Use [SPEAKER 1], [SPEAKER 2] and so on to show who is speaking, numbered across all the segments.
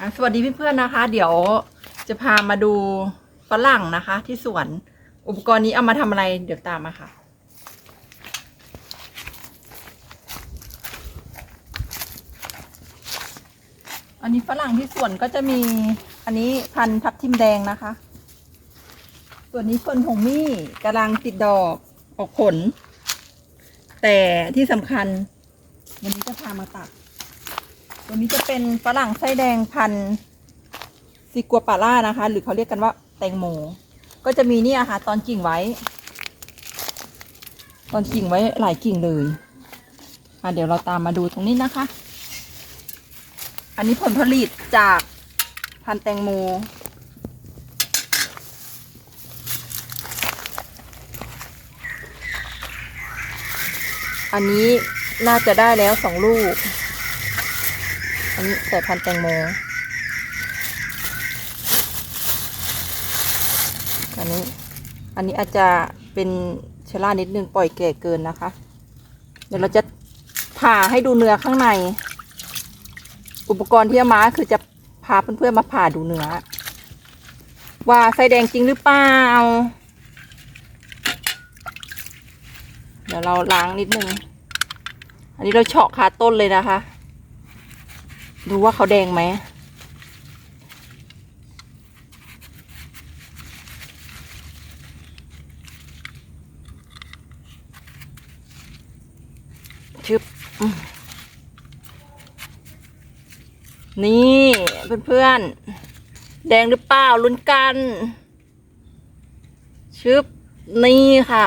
[SPEAKER 1] อะสวัสดีเพื่อนๆนะคะ เดี๋ยวจะพามาดูฝรั่งนะคะ ที่สวนอุปกรณ์นี้เอามาทำอะไร เดี๋ยวตามมาค่ะ อันนี้ฝรั่งที่สวนก็จะมีอันนี้พันธุ์ทับทิมแดงนะคะ ส่วนนี้คนหงมี่กำลังติดดอกออกผล แต่ที่สำคัญ วันนี้จะพามาตัด ตัวนี้จะเป็นฝรั่งไส้แดงพันซิกัวปาร่านะคะ หรือเขาเรียกกันว่าแตงโม ก็จะมีนี่อะค่ะตอนกิ่งไว้ ตอนกิ่งไว้หลายกิ่งเลยอะเดี๋ยวเราตามมาดูตรงนี้นะคะ อันนี้ผลผลิตจากพันแตงโมอันนี้น่าจะได้แล้วสองลูก อันนี้สายพันธุ์แตงโมอันนี้ อันนี้อาจจะเป็นเชล่านิดนึงปล่อยแก่เกินนะคะ เดี๋ยวเราจะผ่าให้ดูเนื้อข้างใน อุปกรณ์ที่ามาคือจะพาเพื่อนๆมาผ่าดูเนื้อ ว่าไส้แดงจริงหรือเปล่า เดี๋ยวเราล้างนิดนึง อันนี้เราเฉาะคาต้นเลยนะคะ ดูว่าเขาแดงไหม ชึบ นี่เพื่อนๆ แดงหรือเปล่าลุ้นกัน ชึบ นี่ค่ะ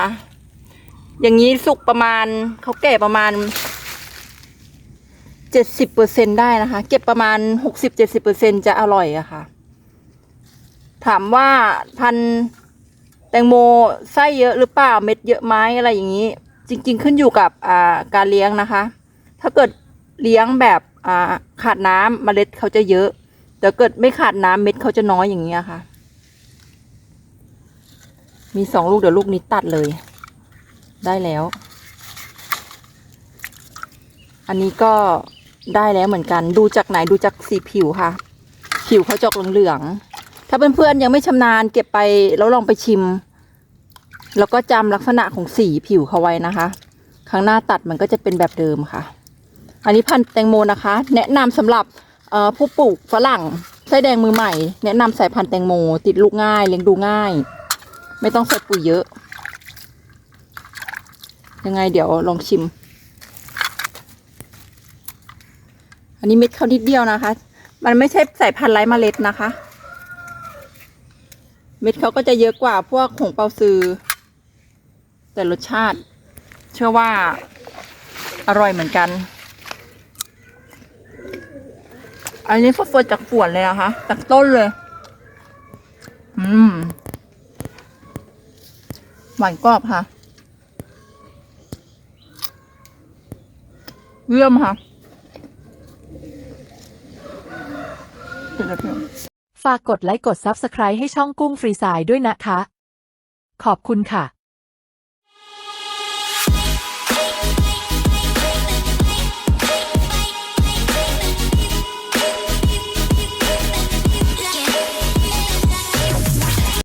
[SPEAKER 1] อย่างนี้สุกประมาณ เขาแก่ประมาณ เจ็ดสิบเปอร์เซ็นได้นะคะ เก็บประมาณหกสิบเจ็ดสิบเปอร์เซ็นจะอร่อยอะค่ะ ถามว่าพันแตงโมไส้เยอะหรือเปล่าเม็ดเยอะไหมอะไรอย่างนี้ จริง ๆ ขึ้นอยู่กับอ่าการเลี้ยงนะคะ ถ้าเกิดเลี้ยงแบบอ่าขาดน้ำเมล็ดเขาจะเยอะ แต่เกิดไม่ขาดน้ำเม็ดเขาจะน้อยอย่างเงี้ยค่ะ มีสองลูกเดี๋ยวลูกนี้ตัดเลย ได้แล้ว อันนี้ก็ ได้แล้วเหมือนกัน ดูจากไหนดูจากสีผิวค่ะ ผิวเขาจอกเหลืองๆถ้าเพื่อนๆยังไม่ชำนาญเก็บไปแล้วลองไปชิม แล้วก็จำลักษณะของสีผิวเขาไว้นะคะ ครั้งหน้าตัดมันก็จะเป็นแบบเดิมค่ะ อันนี้พันธุ์แตงโมนะคะ แนะนำสำหรับผู้ปลูกฝรั่งไส้แดงมือใหม่ แนะนำสายพันธุ์แตงโม ติดลูกง่ายเลี้ยงดูง่าย ไม่ต้องใส่ปุ๋ยเยอะ ยังไงเดี๋ยวลองชิม อันนี้เม็ดเขานิดเดียวนะคะ มันไม่ใช่สายพันธุ์ไร้เมล็ดนะคะ เม็ดเขาก็จะเยอะกว่าพวกหงเปาซือ แต่รสชาติ เชื่อว่าอร่อยเหมือนกัน อันนี้สดๆจากฝวนเลยนะคะจากต้นเลย อืม หวานกรอบค่ะ เยี่ยมค่ะเดี๋ยวเดี๋ยว
[SPEAKER 2] ฝากกดไลค์กด Subscribe ให้ช่องกุ้งฟรีสายด้วยนะคะ ขอบคุณค่ะ